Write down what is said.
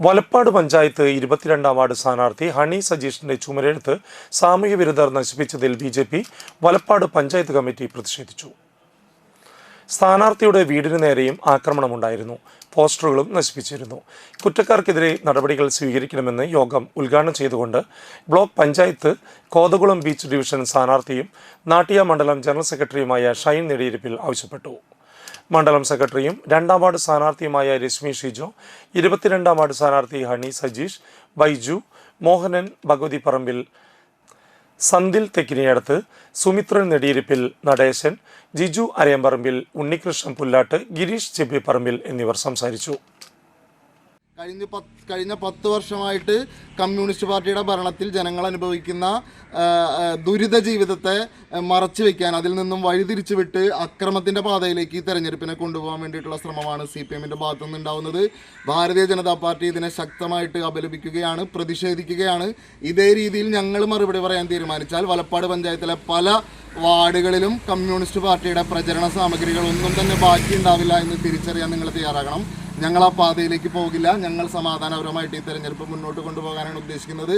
വലപ്പാട് പഞ്ചായത്ത് ഇരുപത്തിരണ്ടാം വാർഡ് സ്ഥാനാർത്ഥി ഹണി സജീഷിന്റെ ചുമരെഴുത്ത് സാമൂഹ്യ വിരുദ്ധർ നശിപ്പിച്ചതിൽ B J P Valappad panchayat committee പ്രതിഷേധിച്ചു. സ്ഥാനാർത്ഥിയുടെ വീടിന് നേരെയും ആക്രമണമുണ്ടായിരുന്നു. പോസ്റ്ററുകളും നശിപ്പിച്ചിരുന്നു. കുറ്റക്കാർക്കെതിരെ നടപടികൾ സ്വീകരിക്കണമെന്ന് യോഗം ഉദ്ഘാടനം ചെയ്തുകൊണ്ട് block panchayat Kothakulam beach division സ്ഥാനാർത്ഥിയും നാട്ടിയ മണ്ഡലം ജനറൽ സെക്രട്ടറിയുമായ ഷൈൻ നെടിയിരിപ്പിൽ ആവശ്യപ്പെട്ടു. മണ്ഡലം സെക്രട്ടറിയും രണ്ടാം വാർഡ് സ്ഥാനാർത്ഥിയുമായ രശ്മി ഷിജോ ഇരുപത്തിരണ്ടാം വാർഡ് സ്ഥാനാർത്ഥി ഹണി സജീഷ് ബൈജു മോഹനൻ ഭഗവതി പറമ്പിൽ സന്തിൽ തെക്കിനിയടത്ത് സുമിത്രൻ നെടിയിരിപ്പിൽ നടേശൻ ജിജു അരയമ്പറമ്പിൽ ഉണ്ണികൃഷ്ണൻ പുല്ലാട്ട് ഗിരീഷ് ചെബിപ്പറമ്പിൽ എന്നിവർ സംസാരിച്ചു. കഴിഞ്ഞ പത്ത് കഴിഞ്ഞ പത്ത് വർഷമായിട്ട് കമ്മ്യൂണിസ്റ്റ് പാർട്ടിയുടെ ഭരണത്തിൽ ജനങ്ങൾ അനുഭവിക്കുന്ന ദുരിത ജീവിതത്തെ മറച്ചു വെക്കാൻ അതിൽ നിന്നും വഴിതിരിച്ചു വിട്ട് അക്രമത്തിന്റെ പാതയിലേക്ക് ഈ തെരഞ്ഞെടുപ്പിനെ കൊണ്ടുപോകാൻ വേണ്ടിയിട്ടുള്ള ശ്രമമാണ് സി പി എമ്മിന്റെ ഭാഗത്തു നിന്നുണ്ടാവുന്നത് ഭാരതീയ ജനതാ പാർട്ടി ഇതിനെ ശക്തമായിട്ട് അപലപിക്കുകയാണ് പ്രതിഷേധിക്കുകയാണ്. ഇതേ രീതിയിൽ ഞങ്ങൾ മറുപടി പറയാൻ തീരുമാനിച്ചാൽ വലപ്പാട് പഞ്ചായത്തിലെ പല വാർഡുകളിലും കമ്മ്യൂണിസ്റ്റ് പാർട്ടിയുടെ പ്രചരണ സാമഗ്രികൾ ഒന്നും തന്നെ ബാക്കിയുണ്ടാവില്ല എന്ന് തിരിച്ചറിയാൻ നിങ്ങൾ തയ്യാറാകണം. ഞങ്ങൾ ആ പാതയിലേക്ക് പോകില്ല. ഞങ്ങൾ സമാധാനപരമായിട്ട് ഈ തെരഞ്ഞെടുപ്പ് മുന്നോട്ട് കൊണ്ടുപോകാനാണ് ഉദ്ദേശിക്കുന്നത്.